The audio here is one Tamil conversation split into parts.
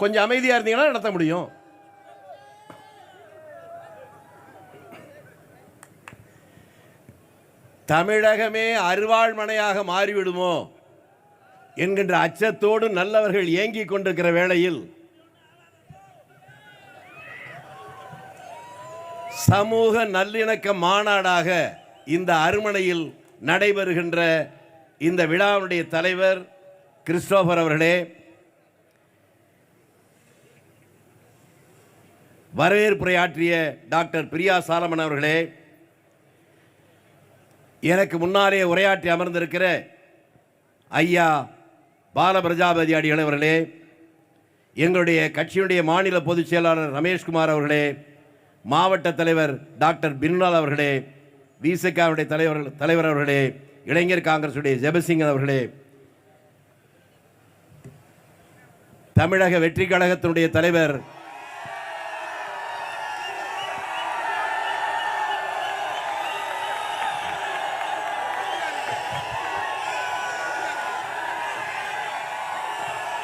கொஞ்சம் அமைதியாக இருந்தீங்கன்னா நடத்த முடியும். தமிழகமே அருவாள்மனையாக மாறிவிடுமோ என்கின்ற அச்சத்தோடு நல்லவர்கள் ஏங்கிக் கொண்டிருக்கிற வேளையில் சமூக நல்லிணக்க மாநாடாக இந்த அருமனையில் நடைபெறுகின்ற இந்த விழாவுடைய தலைவர் கிறிஸ்டோபர் அவர்களே வரவேற்புரையாற்றிய டாக்டர் பிரியா சாலமன் அவர்களே எனக்கு முன்னாலே உரையாற்றி அமர்ந்திருக்கிற ஐயா பாலபிரஜாபதி அடிகள் அவர்களே எங்களுடைய கட்சியினுடைய மாநில பொதுச் செயலாளர் ரமேஷ்குமார் அவர்களே மாவட்ட தலைவர் டாக்டர் பின்லால் அவர்களே விசிகாவுடைய தலைவர் தலைவர் அவர்களே இளைஞர் காங்கிரசுடைய ஜெபசிங் அவர்களே தமிழக வெற்றி கழகத்தினுடைய தலைவர்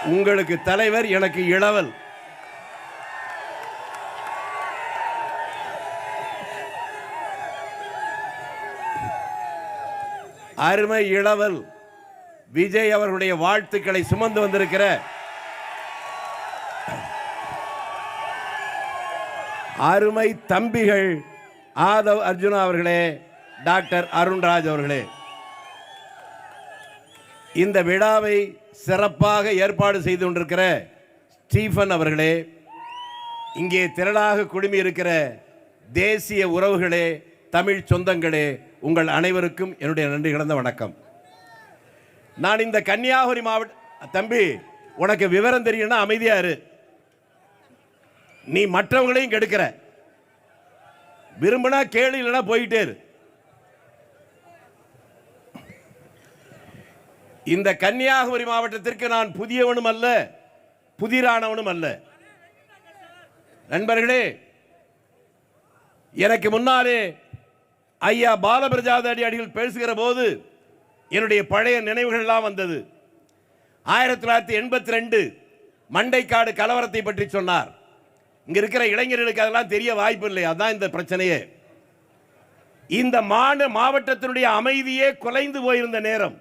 உங்களுக்கு தலைவர் எனக்கு இளவல். அருமை இளவல் விஜய் அவர்களுடைய வாழ்த்துக்களை சுமந்து வந்திருக்கிற அருமை தம்பிகள் ஆதவ் அர்ஜுனா அவர்களே டாக்டர் அருண்ராஜ் அவர்களே. இந்த விழாவை சிறப்பாக ஏற்பாடு செய்து கொண்டிருக்கிற ஸ்டீஃபன் அவர்களே இங்கே திரளாக குழுமி இருக்கிற தேசிய உறவுகளே தமிழ் சொந்தங்களே உங்கள் அனைவருக்கும் என்னுடைய நன்றி கிடந்த வணக்கம். நான் இந்த கன்னியாகுமரி மாவட்ட தம்பி உனக்கு விவரம் தெரியும்னா அமைதியா இரு. நீ மற்றவங்களையும் கெடுக்கிற. விரும்பினா கேளு இல்லைன்னா போயிட்டே இரு. இந்த கன்னியாகுமரி மாவட்டத்திற்கு நான் புதியவனும் அல்ல புதிரானவனும் அல்ல. நண்பர்களே எனக்கு முன்னாலே ஐயா பாலபிரஜாதடி அடிகள் பேசுகிற போது என்னுடைய பழைய நினைவுகள்லாம் வந்தது. ஆயிரத்தி தொள்ளாயிரத்தி எண்பத்தி ரெண்டு மண்டைக்காடு கலவரத்தை பற்றி சொன்னார். இங்க இருக்கிற இளைஞர்களுக்கு அதெல்லாம் தெரிய வாய்ப்பு இல்லை அதான் இந்த பிரச்சனையே. இந்த மாநில மாவட்டத்தினுடைய அமைதியே குலைந்து போயிருந்த நேரம்.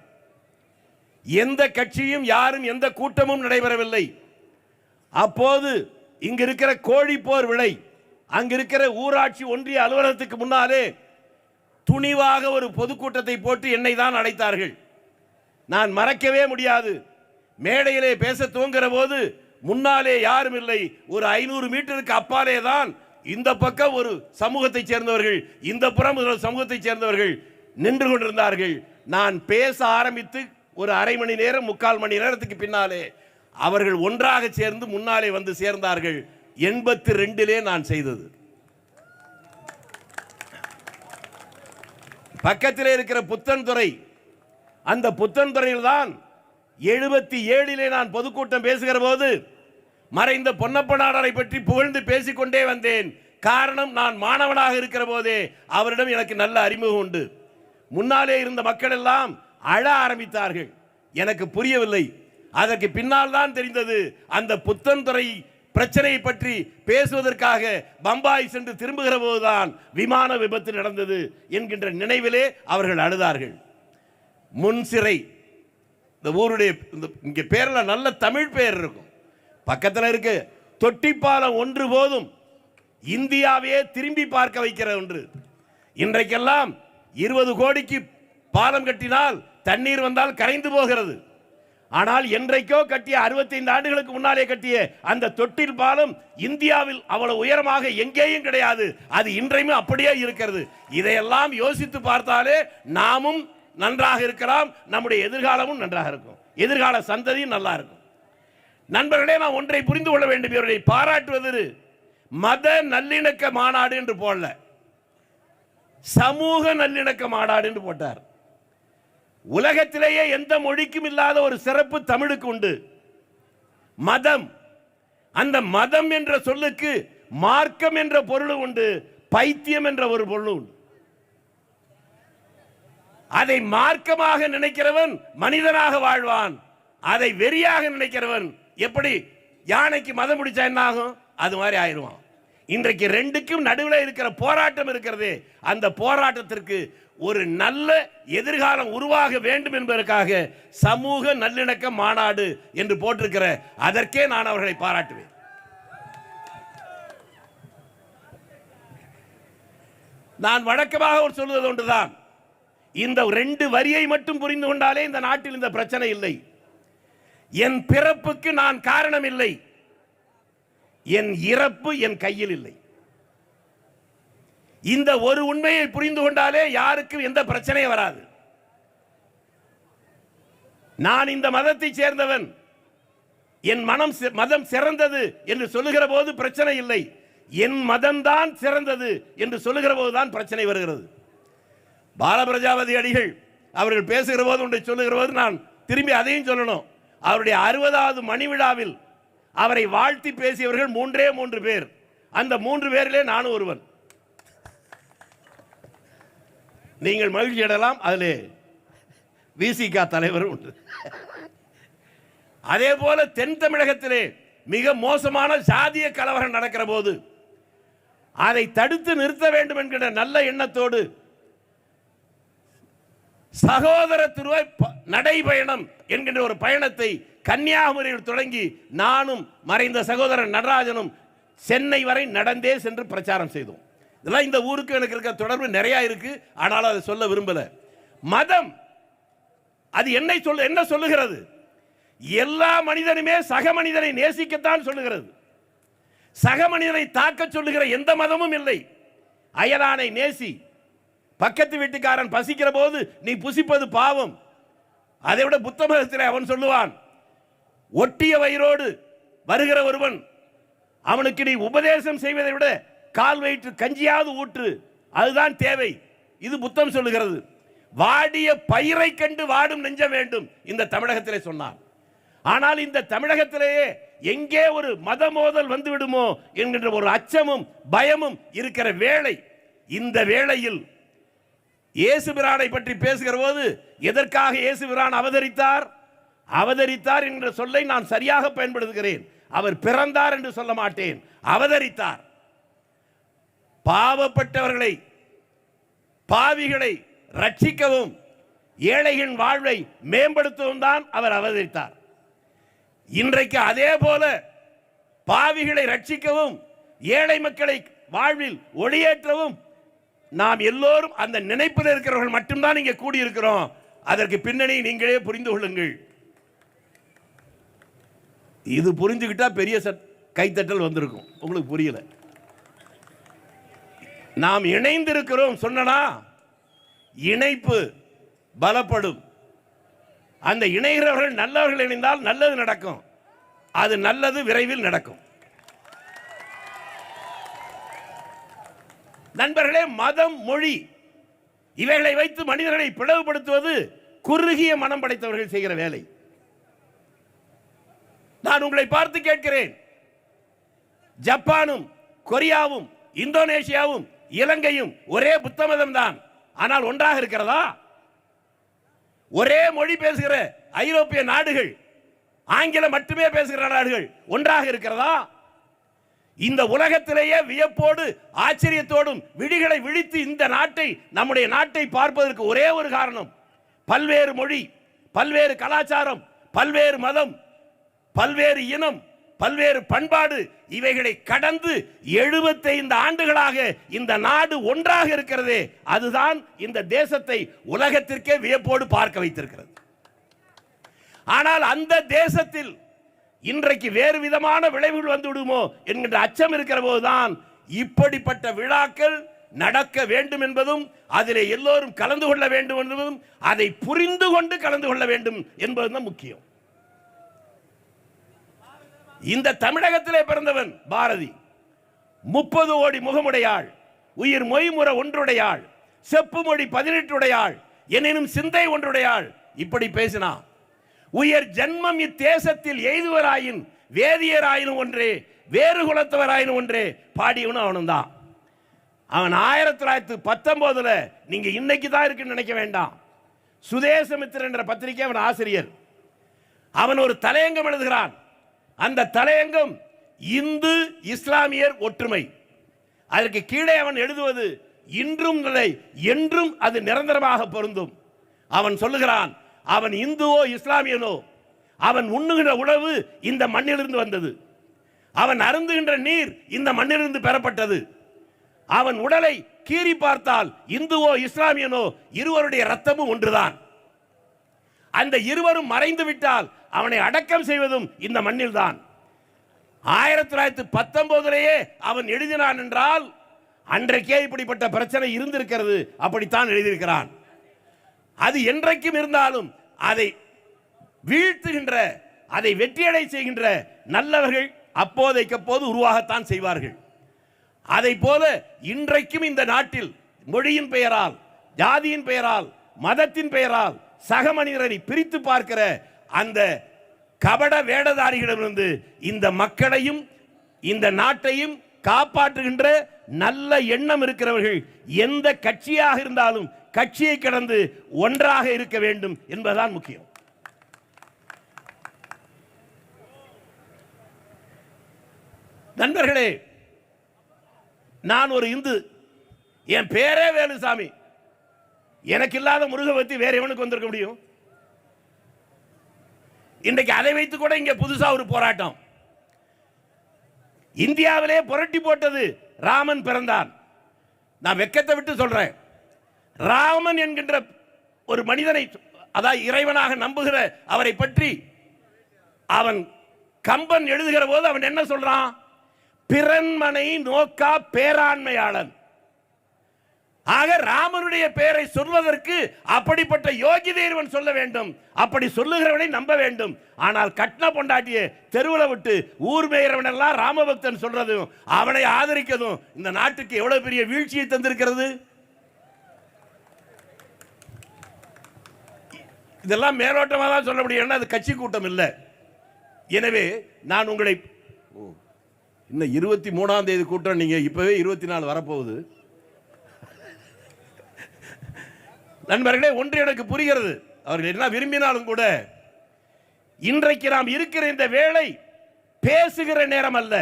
எந்த கட்சியும் யாரும் எந்த கூட்டமும் நடைபெறவில்லை. அப்போது இங்கு இருக்கிற கோழிப்போர் விலை அங்கிருக்கிற ஊராட்சி ஒன்றிய அலுவலகத்துக்கு முன்னாலே துணிவாக ஒரு பொதுக்கூட்டத்தை போட்டு என்னை தான் அழைத்தார்கள். நான் மறக்கவே முடியாது. மேடையிலே பேச துவங்குற போது முன்னாலே யாரும் இல்லை. ஒரு ஐநூறு மீட்டருக்கு அப்பாலே தான் இந்த பக்கம் ஒரு சமூகத்தைச் சேர்ந்தவர்கள் இந்த புறம் ஒரு சமூகத்தைச் சேர்ந்தவர்கள் நின்று கொண்டிருந்தார்கள். நான் பேச ஆரம்பித்து ஒரு அரை மணி நேரம் முக்கால் மணி நேரத்துக்கு பின்னாலே அவர்கள் ஒன்றாக சேர்ந்து முன்னாலே வந்து சேர்ந்தார்கள் எண்பத்தி ரெண்டிலே நான் செய்தது. பக்கத்தில் இருக்கிற புத்தன்துறை அந்த புத்தன்துறையில் தான் எழுபத்தி ஏழிலே நான் பொதுக்கூட்டம் பேசுகிற போது மறைந்த பொன்னப்ப நாடாரை பற்றி புகழ்ந்து பேசிக்கொண்டே வந்தேன். காரணம் நான் மாணவனாக இருக்கிற போதே அவரிடம் எனக்கு நல்ல அறிமுகம் உண்டு. முன்னாலே இருந்த மக்கள் எல்லாம் அழ ஆரம்பித்தார்கள். எனக்கு புரியவில்லை. அதற்கு பின்னால் தான் தெரிந்தது அந்த புத்தன்துறை பிரச்சனையை பற்றி பேசுவதற்காக பம்பாய் சென்று திரும்புகிற போதுதான் விமான விபத்து நடந்தது என்கின்ற நினைவிலே அவர்கள் அழுதார்கள். முன் சிறை. இந்த ஊருடைய இந்த இங்கே பேரில் நல்ல தமிழ் பேர் இருக்கும். பக்கத்தில் இருக்கு. தொட்டிப்பாலம் ஒன்று போதும். இந்தியாவையே திரும்பி பார்க்க வைக்கிற ஒன்று. இன்றைக்கெல்லாம் இருபது கோடிக்கு பாலம் கட்டினால் தண்ணீர் வந்தால் கரைந்து போகிறது. ஆனால் என்றைக்கோ கட்டிய 65 ஆண்டுகளுக்கு முன்னாலே கட்டிய அந்த தொட்டில் பாலம் இந்தியாவில் அவ்வளவு உயரமாக எங்கேயும் கிடையாது. அது இன்றையும் அப்படியே இருக்கிறது. இதையெல்லாம் யோசித்து பார்த்தாலே நாமும் நன்றாக இருக்கலாம். நம்முடைய எதிர்காலமும் நன்றாக இருக்கும். எதிர்கால சந்ததியும் நல்லா இருக்கும். நண்பர்களே நான் ஒன்றை புரிந்து கொள்ள வேண்டும். இவர்களை பாராட்டுவது மத நல்லிணக்க மாநாடு என்று போடல. சமூக நல்லிணக்க மாநாடு என்று போட்டார். உலகத்திலேயே எந்த மொழிக்கும் இல்லாத ஒரு சிறப்பு தமிழுக்கு உண்டு. மதம். அந்த மதம் என்ற சொல்லுக்கு மார்க்கம் என்ற பொருள் உண்டு. பைத்தியம் என்ற ஒரு பொருள் உண்டு. அதை மார்க்கமாக நினைக்கிறவன் மனிதனாக வாழ்வான். அதை வெறியாக நினைக்கிறவன் எப்படி யானைக்கு மதம் பிடிச்சா என்ன ஆகும் அது மாதிரி ஆயிடுவான். இன்றைக்கு ரெண்டுக்கும் நடுவில் இருக்கிற போராட்டம் இருக்கிறது அந்த போராட்டத்திற்கு ஒரு நல்ல எதிர்காலம் உருவாக வேண்டும் என்பதற்காக சமூக நல்லிணக்க மாநாடு என்று போட்டிருக்கிற அதற்கே நான் அவர்களை பாராட்டுவேன். நான் வழக்கமாக ஒரு சொல்வது ஒன்றுதான். இந்த ரெண்டு வரியை மட்டும் புரிந்து கொண்டாலே இந்த நாட்டில் இந்த பிரச்சனை இல்லை. என் பிறப்புக்கு நான் காரணம் இல்லை என் இறப்பு என் கையில் இல்லை. இந்த ஒரு உண்மையை புரிந்து கொண்டாலே யாருக்கும் எந்த பிரச்சனையும் வராது. நான் இந்த மதத்தை சேர்ந்தவன். என் மனம் மதம் சிறந்தது என்று சொல்லுகிற போது பிரச்சனை இல்லை. என் மதம்தான் சிறந்தது என்று சொல்லுகிற போதுதான் பிரச்சனை வருகிறது. பாலபிரஜாபதி அடிகள் அவர்கள் பேசுகிற போது ஒன்றை சொல்லுகிற போது நான் திரும்பி அதையும் சொல்லணும். அவருடைய அறுபதாவது மணி விழாவில் அவரை வாழ்த்தி பேசியவர்கள் மூன்றே மூன்று பேர். அந்த மூன்று பேரிலே நானும் ஒருவன். நீங்கள் மகிழ்ச்சி அடையலாம். அதிலே விசிகா தலைவரும் உண்டு. அதே போல தென் தமிழகத்திலே மிக மோசமான சாதிய கலவரம் நடக்கிற போது அதை தடுத்து நிறுத்த வேண்டும் என்கிற நல்ல எண்ணத்தோடு சகோதரத்துவ ப- நடைபயணம் என்கின்ற ஒரு பயணத்தை கன்னியாகுமரியில் தொடங்கி நானும் மறைந்த சகோதரன் நடராஜனும் சென்னை வரை நடந்தே சென்று பிரச்சாரம் செய்தோம். இதெல்லாம் இந்த ஊருக்கு எனக்கு இருக்க தொடர்பு நிறையா இருக்கு. ஆனாலும் அதை சொல்ல விரும்பலை. மதம் அது என்னை சொல்ல என்ன சொல்லுகிறது? எல்லா மனிதனுமே சக மனிதனை நேசிக்கத்தான் சொல்லுகிறது. சக மனிதனை தாக்க சொல்லுகிற எந்த மதமும் இல்லை. அயலானை நேசி பக்கத்து வீட்டுக்காரன் பசிக்கிற போது நீ புசிப்பது பாவம். அதை விட புத்த மதத்தில் அவன் சொல்லுவான் ஒட்டிய வயிறோடு வருகிற ஒருவன் அவனுக்கு நீ உபதேசம் செய்வதை விட கால் வயிற்று கஞ்சியாவது ஊற்று அதுதான் தேவை. இது புத்தம் சொல்லுகிறது. வாடிய பயிரை கண்டு வாடும் நெஞ்ச வேண்டும் இந்த தமிழகத்திலே சொன்னார். ஆனால் இந்த தமிழகத்திலேயே எங்கே ஒரு மத மோதல் வந்துவிடுமோ என்கின்ற ஒரு அச்சமும் பயமும் இருக்கிற வேளை இந்த வேளையில் இயேசுபிரானை பற்றி பேசுகிற போது எதற்காக இயேசுபிரான் அவதரித்தார்? அவதரித்தார் என்ற சொல்லை நான் சரியாக பயன்படுத்துகிறேன். அவர் பிறந்தார் என்று சொல்ல மாட்டேன். அவதரித்தார். பாவப்பட்டவர்களை பாவிகளை ரட்சிக்கவும் ஏழைகளின் வாழ்வை மேம்படுத்தவும் தான் அவர் அவதரித்தார். இன்றைக்கு அதே போல பாவிகளை ரட்சிக்கவும் ஏழை மக்களை வாழ்வில் ஒளியேற்றவும் நாம் எல்லோரும் அந்த நினைப்பில் இருக்கிறவர்கள் மட்டும்தான் இங்கே கூடியிருக்கிறோம். அதற்கு பின்னணி நீங்களே புரிந்து கொள்ளுங்கள். இது புரிஞ்சுக்கிட்டா பெரிய சட் கைத்தட்டல் வந்திருக்கும். உங்களுக்கு புரியலை. நாம் இணைந்திருக்கிறோம் சொன்னனா? இணைப்பு பலப்படும். அந்த இணைகிறவர்கள் நல்லவர்கள் இணைந்தால் நல்லது நடக்கும். அது நல்லது விரைவில் நடக்கும். நண்பர்களே மதம் மொழி இவைகளை வைத்து மனிதர்களை பிளவுபடுத்துவது குறுகிய மனம் படைத்தவர்கள் செய்கிற வேலை. நான் உங்களை பார்த்து கேட்கிறேன். ஜப்பானும் கொரியாவும் இந்தோனேஷியாவும் இலங்கையும் ஒரே புத்த மதம் தான் ஆனால் ஒன்றாக இருக்கிறதா? ஒரே மொழி பேசுகிற ஐரோப்பிய நாடுகள் ஆங்கிலம் மட்டுமே பேசுகிற நாடுகள் ஒன்றாக இருக்கிறதா? இந்த உலகத்திலேயே வியப்போடு ஆச்சரியத்தோடும் விழிகளை விழித்து இந்த நாட்டை நம்முடைய நாட்டை பார்ப்பதற்கு ஒரே ஒரு காரணம். பல்வேறு மொழி பல்வேறு கலாச்சாரம் பல்வேறு மதம் பல்வேறு இனம் பல்வேறு பண்பாடு இவைகளை கடந்து 75 ஆண்டுகளாக இந்த நாடு ஒன்றாக இருக்கிறதே அதுதான் இந்த தேசத்தை உலகத்திற்கே வியப்போடு பார்க்க வைத்திருக்கிறது. ஆனால் அந்த தேசத்தில் இன்றைக்கு வேறு விதமான விளைவுகள் வந்து விடுமோ என்கின்ற அச்சம் இருக்கிற போதுதான் இப்படிப்பட்ட விழாக்கள் நடக்க வேண்டும் என்பதும் அதிலே எல்லோரும் கலந்து கொள்ள வேண்டும் என்பதும் அதை புரிந்து கொண்டு கலந்து கொள்ள வேண்டும் என்பதுதான் முக்கியம். இந்த தமிழகத்திலே பிறந்தவன் பாரதி. முப்பது ஓடி முகமுடையாள் உயிர் மொய்முற ஒன்றுடையாள் செப்பு மொழி பதினெட்டுடையாள் எனினும் சிந்தை ஒன்றுடையாள் இப்படி பேசினான் உயர் ஜன்மம் இத்தேசத்தில் எய்துவராயின் வேதியராயினும் ஒன்றே வேறு குலத்தவராயினும் ஒன்றே பாடியவனும் அவனும் தான். அவன் ஆயிரத்தி தொள்ளாயிரத்தி பத்தொன்பதுல நீங்க இன்னைக்கு தான் இருக்குன்னு நினைக்க வேண்டாம். சுதேசமித்திரன் என்ற பத்திரிகை அவன் ஆசிரியர். அவன் ஒரு தலையங்கம் எழுதுகிறான். அந்த தலையங்கம் இந்து இஸ்லாமியர் ஒற்றுமை. அதற்கு கீழே அவன் எழுதுவது இன்றும் நிலை என்றும் அது நிரந்தரமாக பொருந்தும். அவன் சொல்லுகிறான் அவன் இந்துவோ இஸ்லாமியனோ அவன் உண்ணுகின்ற உணவு இந்த மண்ணிலிருந்து வந்தது. அவன் அருந்துகின்ற நீர் இந்த மண்ணிலிருந்து பெறப்பட்டது. அவன் உடலை கீறி பார்த்தால் இந்துவோ இஸ்லாமியனோ இருவருடைய ரத்தமும் ஒன்றுதான். அந்த இருவரும் மறைந்து விட்டால் அவனை அடக்கம் செய்வதும் இந்த மண்ணில்தான். ஆயிரத்தி தொள்ளாயிரத்தி பத்தொன்பதுலேயே அவன் எழுதினான் என்றால் அன்றைக்கே இப்படிப்பட்ட பிரச்சனை இருந்திருக்கிறது அப்படித்தான் எழுதியிருக்கிறான். அது என்றைக்கும் இருந்தாலும் அதை வீழ்த்துகின்ற அதை வெற்றியடை செய்கின்ற நல்லவர்கள் அப்போதைக்கப்போது உருவாகத்தான் செய்வார்கள். அதை போல இன்றைக்கும் இந்த நாட்டில் மொழியின் பெயரால் ஜாதியின் பெயரால் மதத்தின் பெயரால் சக மனிதரை பிரித்து பார்க்கிற அந்த கபட வேடதாரிகளிடமிருந்து இந்த மக்களையும் இந்த நாட்டையும் காப்பாற்றுகின்ற நல்ல எண்ணம் இருக்கிறவர்கள் எந்த கட்சியாக இருந்தாலும் கட்சியை கடந்து ஒன்றாக இருக்க வேண்டும் என்பதுதான் முக்கியம். நண்பர்களே நான் ஒரு இந்து. என் பேரே வேலுசாமி. எனக்கு இல்லாத முருக பத்தி வேற எவனுக்கு வந்திருக்க முடியும்? இன்றைக்கு அதை வைத்து கூட இங்கே புதுசாக ஒரு போராட்டம். இந்தியாவிலே புரட்டி போட்டது ராமன் பிறந்தான். நான் வெக்கத்தை விட்டு சொல்றேன். ராமன் என்கின்ற ஒரு மனிதனை அதாவது இறைவனாக நம்புகிற அவரை பற்றி அவன் கம்பன் எழுதுகிற போது அவன் என்ன சொல்றான்? பிறன்மனை நோக்கா பேராண்மையாளன். ஆக ராமனுடைய பெயரை சொல்வதற்கு அப்படிப்பட்ட யோகிதை இவன் சொல்ல வேண்டும். அப்படி சொல்லுகிறவனை நம்ப வேண்டும். ஆனால் கட்ன பொண்டாட்டிய தெருவில் விட்டு ஊர் மேயறவன் எல்லாம் ராமபக்தன் சொல்றதும் அவனை ஆதரிக்கதும் இந்த நாட்டுக்கு எவ்வளவு பெரிய வீழ்ச்சியை தந்திருக்கிறது? இதெல்லாம் மேலோட்டமாக தான் சொல்ல முடியும். ஏன்னா அது கட்சி கூட்டம் இல்லை. எனவே நான் உங்களை இன்னும் இருபத்தி மூணாம் தேதி கூட்டம் நீங்க இப்பவே இருபத்தி நாலு வரப்போகுது. நண்பர்களே ஒன்று எனக்கு புரிகிறது. அவர்கள் என்ன விரும்பினாலும் கூட இன்றைக்கு நாம் இருக்கிற இந்த வேலை பேசுகிற நேரம் அல்ல.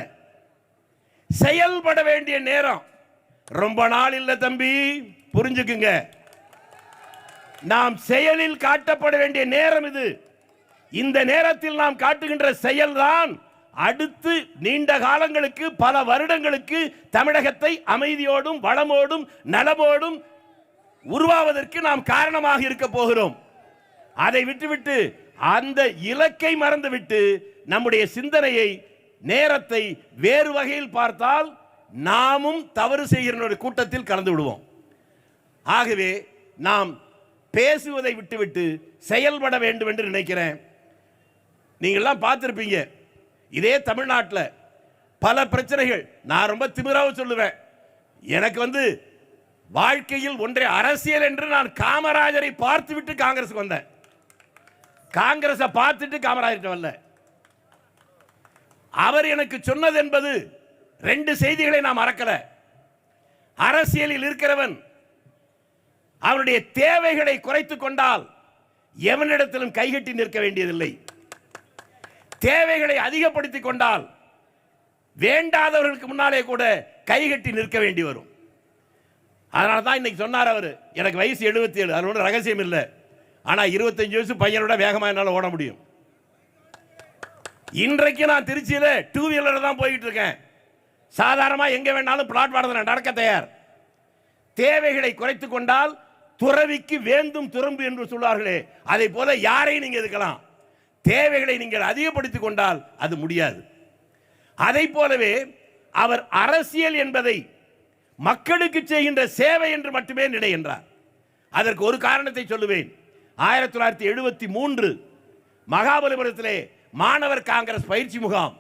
செயல்பட வேண்டிய நேரம். ரொம்ப நாள் இல்லை தம்பி புரிஞ்சுக்குங்க. நாம் செயலில் காட்டப்பட வேண்டிய நேரம் இது. இந்த நேரத்தில் நாம் காட்டுகின்ற செயல்தான் அடுத்து நீண்ட காலங்களுக்கு பல வருடங்களுக்கு தமிழகத்தை அமைதியோடும் வளமோடும் நலமோடும் உருவாவதற்கு நாம் காரணமாக இருக்க போகிறோம். அதை விட்டுவிட்டு அந்த இலக்கை மறந்துவிட்டு நம்முடைய சிந்தனையை நேரத்தை வேறு வகையில் பார்த்தால் நாமும் தவறு செய்கிற கூட்டத்தில் கலந்து விடுவோம். ஆகவே நாம் பேசுவதை விட்டுவிட்டு செயல்பட வேண்டும் என்று நினைக்கிறேன். நீங்கள்லாம் பார்த்துருப்பீங்க இதே தமிழ்நாட்டில் பல பிரச்சனைகள். நான் ரொம்ப திமிராக சொல்லுவேன். எனக்கு வந்து வாழ்க்கையில் ஒன்றை அரசியல் என்று நான் காமராஜரை பார்த்துவிட்டு காங்கிரஸுக்கு வந்தேன். காங்கிரஸை பார்த்துட்டு காமராஜர்கிட்ட வரல. அவர் எனக்கு சொன்னது என்பது ரெண்டு செய்திகளை நான் மறக்கல. அரசியலில் இருக்கிறவன் அவனுடைய தேவைகளை குறைத்துக் கொண்டால் எவனிடத்திலும் கைகட்டி நிற்க வேண்டியதில்லை. தேவைகளை அதிகப்படுத்திக் கொண்டால் வேண்டாதவர்களுக்கு முன்னாலே கூட கைகட்டி நிற்க வேண்டி வரும். அதனால தான் இன்னைக்கு சொன்னார் அவர். எனக்கு வயசு எழுபத்தி ஏழு அது ஒன்றும் ரகசியம் இல்லை. ஆனால் இருபத்தஞ்சு வயசு பையனோட வேகமாக என்னால் ஓட முடியும். இன்றைக்கு நான் திருச்சியில் டூ வீலர் தான் போய்கிட்டு இருக்கேன். சாதாரணமாக எங்கே வேணாலும் பிளாட் நான் நடக்க தயார். தேவைகளை குறைத்து கொண்டால் துறவிக்கு வேந்தும் துறம்பு என்று சொல்வார்களே. அதை போல யாரையும் நீங்கள் எதுக்கலாம். தேவைகளை நீங்கள் அதிகப்படுத்திக் கொண்டால் அது முடியாது. அதை போலவே அவர் அரசியல் என்பதை மக்களுக்கு செய்கின்ற சேவை என்று மட்டுமே நினைகின்றார். அதற்கு ஒரு காரணத்தை சொல்லுவேன். ஆயிரத்தி தொள்ளாயிரத்தி எழுபத்தி மூன்று மகாபலிபுரத்திலே மாணவர் காங்கிரஸ் பயிற்சி முகாம்.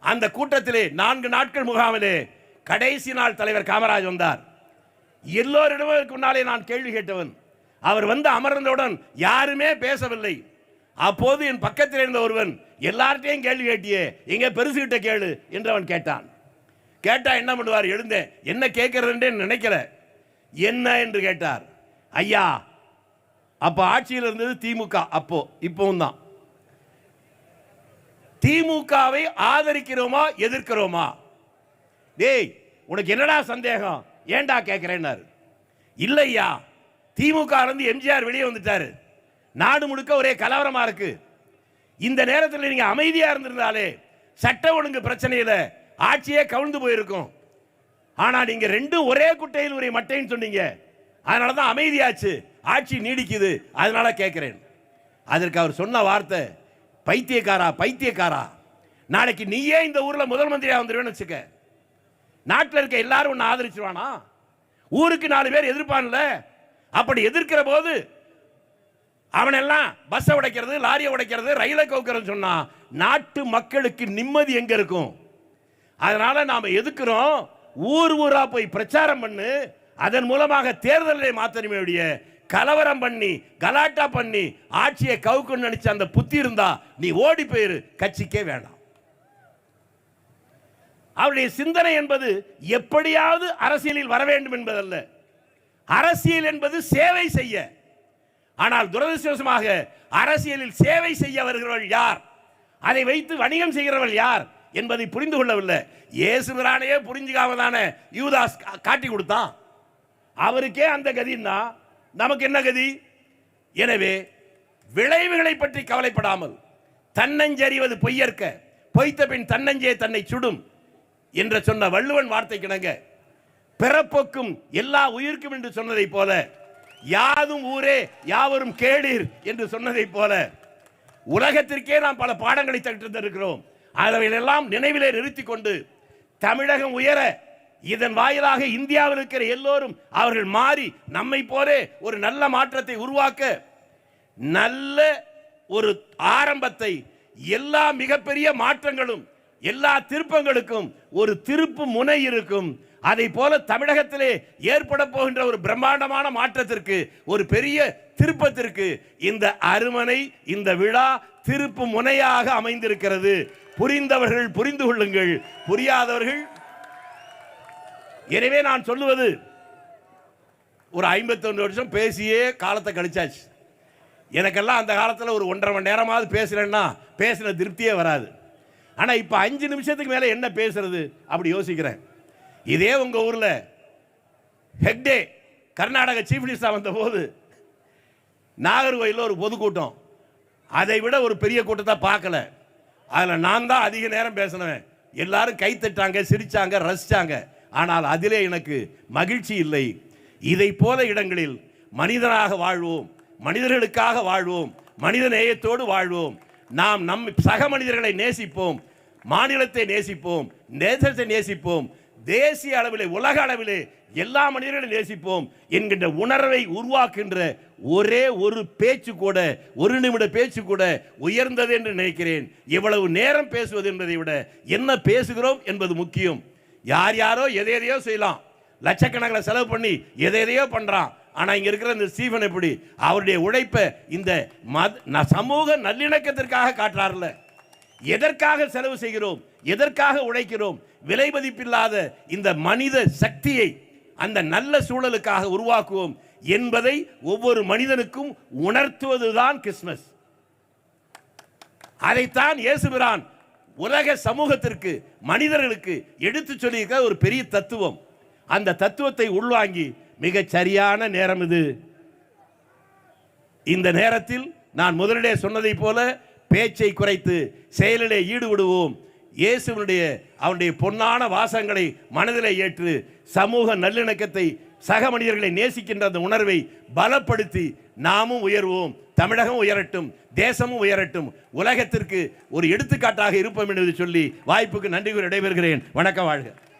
அந்த கூட்டத்திலே நான்கு நாட்கள் முகாமிலே கடைசி நாள் தலைவர் காமராஜ் வந்தார். எல்லோரிடமும் முன்னாலே நான் கேள்வி கேட்டவன். அவர் வந்து அமர்ந்தவுடன் யாருமே பேசவில்லை. அப்போது என் பக்கத்தில் இருந்த ஒருவன் எல்லார்ட்டையும் கேள்வி கேட்டியே இங்கே பெருசுகிட்ட கேளு? என்று அவன் கேட்டான். கேட்டா என்ன பண்ணுவார்? எழுந்தேன் என்ன கேட்கறதுன்றே நினைக்கல. என்ன? என்று கேட்டார். ஐயா அப்ப ஆட்சியில் இருந்தது திமுக. அப்போ இப்பவும் தான். திமுகவை ஆதரிக்கிறோமா எதிர்க்கிறோமா? டேய் உனக்கு என்னடா சந்தேகம்? ஏன்டா கேட்கிறேன்னாரு. இல்லையா திமுக இருந்து எம்ஜிஆர் வெளியே வந்துட்டாரு. நாடு முழுக்க ஒரே கலவரமா இருக்கு. இந்த நேரத்தில் நீங்க அமைதியா இருந்திருந்தாலே சட்ட ஒழுங்கு பிரச்சனையில ஆட்சியே கவிழ்ந்து போயிருக்கும். ஆனா நீங்க ரெண்டும் ஒரே குட்டையில் ஒரே மட்டைன்னு சொன்னீங்க. அதனால தான் அமைதியாச்சு. ஆட்சி நீடிக்குது. அதனால கேட்கிறேன். அதற்கு அவர் சொன்ன வார்த்தை பைத்தியக்காரா பைத்தியக்காரா நாளைக்கு நீயே இந்த ஊர்ல முதல் மந்திரியா வந்துடுவேன்னு வச்சுக்க. நாட்டில் இருக்க எல்லாரும் உன்னை ஆதரிச்சிருவானா? ஊருக்கு நாலு பேர் எதிர்ப்பான்ல? அப்படி எதிர்க்கிற போது அவனெல்லாம் பஸ்ஸை உடைக்கிறது லாரியை உடைக்கிறது ரயிலை கவுக்கிறது சொன்னா நாட்டு மக்களுக்கு நிம்மதி எங்க இருக்கும்? அதனால நாம எதுக்குறோம்? ஊர் ஊரா போய் பிரச்சாரம் பண்ணு. அதன் மூலமாக தேர்தலை மாத்தணுமே உடைய கலவரம் பண்ணி கலாட்டா பண்ணி ஆட்சியை கவுக்குன்னு நினைச்ச அந்த புத்தி இருந்தா நீ ஓடி போயிரு. கட்சிக்கே வேண்டாம் அவருடைய சிந்தனை என்பது எப்படியாவது அரசியலில் வர வேண்டும் என்பதல்ல. அரசியல் என்பது சேவை செய்ய. ஆனால் துரதிருஷ்டவசமாக அரசியலில் சேவை செய்ய வருகிறவர்கள் யார்? அதை வைத்து வணிகம் செய்கிறவர்கள் யார்? என்பதை புரிந்து கொள்ளவில்லை. இயேசுபிரானையே புரிஞ்சுக்காம தானே யூதாஸ் கா- காட்டி கொடுத்தான். அவருக்கே அந்த கதின்னா நமக்கு என்ன கதி? எனவே விளைவுகளை பற்றி கவலைப்படாமல் தன்னஞ்சறிவது பொய்யற்க பொய்த்த பின் தன்னஞ்சே தன்னை சுடும் என்று சொன்ன வள்ளுவன் வார்த்தை கிணங்க பிறப்போக்கும் எல்லா உயிர்க்கும் என்று சொன்னதைப் போல யாதும் ஊரே யாவரும் கேளீர் என்று சொன்னதைப் போல உலகத்திற்கே நாம் பல பாடங்களை தந்திருக்கிறோம் அவைகளெல்லாம் நினைவிலே நிறுத்தி கொண்டு தமிழகம் உயர இதன் வாயிலாக இந்தியாவில் இருக்கிற எல்லோரும் அவர்கள் மாறி நம்மை போலே ஒரு நல்ல மாற்றத்தை உருவாக்க நல்ல ஒரு ஆரம்பத்தை எல்லா மிகப்பெரிய மாற்றங்களும் எல்லா திருப்பங்களுக்கும் ஒரு திருப்பு முனை இருக்கும். அதை போல தமிழகத்திலே ஏற்பட போகின்ற ஒரு பிரம்மாண்டமான மாற்றத்திற்கு ஒரு பெரிய திருப்பத்திற்கு இந்த அருமனை இந்த விழா திருப்பு முனையாக அமைந்திருக்கிறது. புரிந்தவர்கள் புரிந்து கொள்ளுங்கள். புரியாதவர்கள். எனவே நான் சொல்லுவது ஒரு 51 வருஷம் பேசியே காலத்தை கழிச்சாச்சு. எனக்கெல்லாம் அந்த காலத்தில் ஒரு ஒன்றரை மணி நேரமாவது பேசுகிறேன்னா பேசின திருப்தியே வராது. ஆனால் இப்போ அஞ்சு நிமிஷத்துக்கு மேலே என்ன பேசுறது? அப்படி யோசிக்கிறேன். இதே உங்கள் ஊரில் ஹெக்டே கர்நாடக சீஃப் மினிஸ்டர் வந்தபோது நாகர்கோயிலில் ஒரு பொதுக்கூட்டம். அதை விட ஒரு பெரிய கூட்டத்தை பார்க்கல. அதில் நான் தான் அதிக நேரம் பேசினேன் எல்லாரும் கை தட்டாங்க சிரிச்சாங்க ரசிச்சாங்க. ஆனால் அதிலே எனக்கு மகிழ்ச்சி இல்லை. இதை போல இடங்களில் மனிதனாக வாழ்வோம் மனிதர்களுக்காக வாழ்வோம் மனித நேயத்தோடு வாழ்வோம். நாம் நம் சக மனிதர்களை நேசிப்போம் மாநிலத்தை நேசிப்போம் தேசத்தை நேசிப்போம். தேசிய அளவிலே உலக அளவிலே எல்லா மனிதர்களும் நேசிப்போம் என்கின்ற உணர்வை உருவாக்குகின்ற ஒரே ஒரு பேச்சு கூட ஒரு நிமிட பேச்சு கூட உயர்ந்தது என்று நினைக்கிறேன். இவ்வளவு நேரம் பேசுவது என்பதை விட என்ன பேசுகிறோம் என்பது முக்கியம். யார் யாரோ எதை எதையோ செய்யலாம். லட்சக்கணக்கில் செலவு பண்ணி எதை எதையோ பண்ணுறான் ஆனால் இங்கே இருக்கிற இந்த ஸ்டீஃபன் எப்படி? அவருடைய உழைப்பை இந்த மத சமூக நல்லிணக்கத்திற்காக காட்டுறாருல எதற்காக செலவு செய்கிறோம்? எதற்காக உழைக்கிறோம்? விலை மதிப்பில்லாத இந்த மனித சக்தியை அந்த நல்ல சூழலுக்காக உருவாக்குவோம் என்பதை ஒவ்வொரு மனிதனுக்கும் உணர்த்துவதுதான் கிறிஸ்மஸ் அதைத்தான் இயேசுபிரான் உலக சமூகத்திற்கு மனிதர்களுக்கு எடுத்துச் சொல்லியிருக்கிற ஒரு பெரிய தத்துவம். அந்த தத்துவத்தை உள்வாங்கி மிகச் சரியான நேரம் இது. இந்த நேரத்தில் நான் முதலிலே சொன்னதைப் போல பேச்சை குறைத்து செயலிலே ஈடுபடுவோம். இயேசுவனுடைய அவனுடைய பொன்னான வாசங்களை மனதிலே ஏற்று சமூக நல்லிணக்கத்தை சக மனிதர்களை நேசிக்கின்ற அந்த உணர்வை பலப்படுத்தி நாமும் உயர்வோம் தமிழகம் உயரட்டும் தேசமும் உயரட்டும் உலகத்திற்கு ஒரு எடுத்துக்காட்டாக இருப்போம் என்று சொல்லி வாய்ப்புக்கு நன்றி கூறி விடைபெறுகிறேன். வணக்கம் வாழ்க.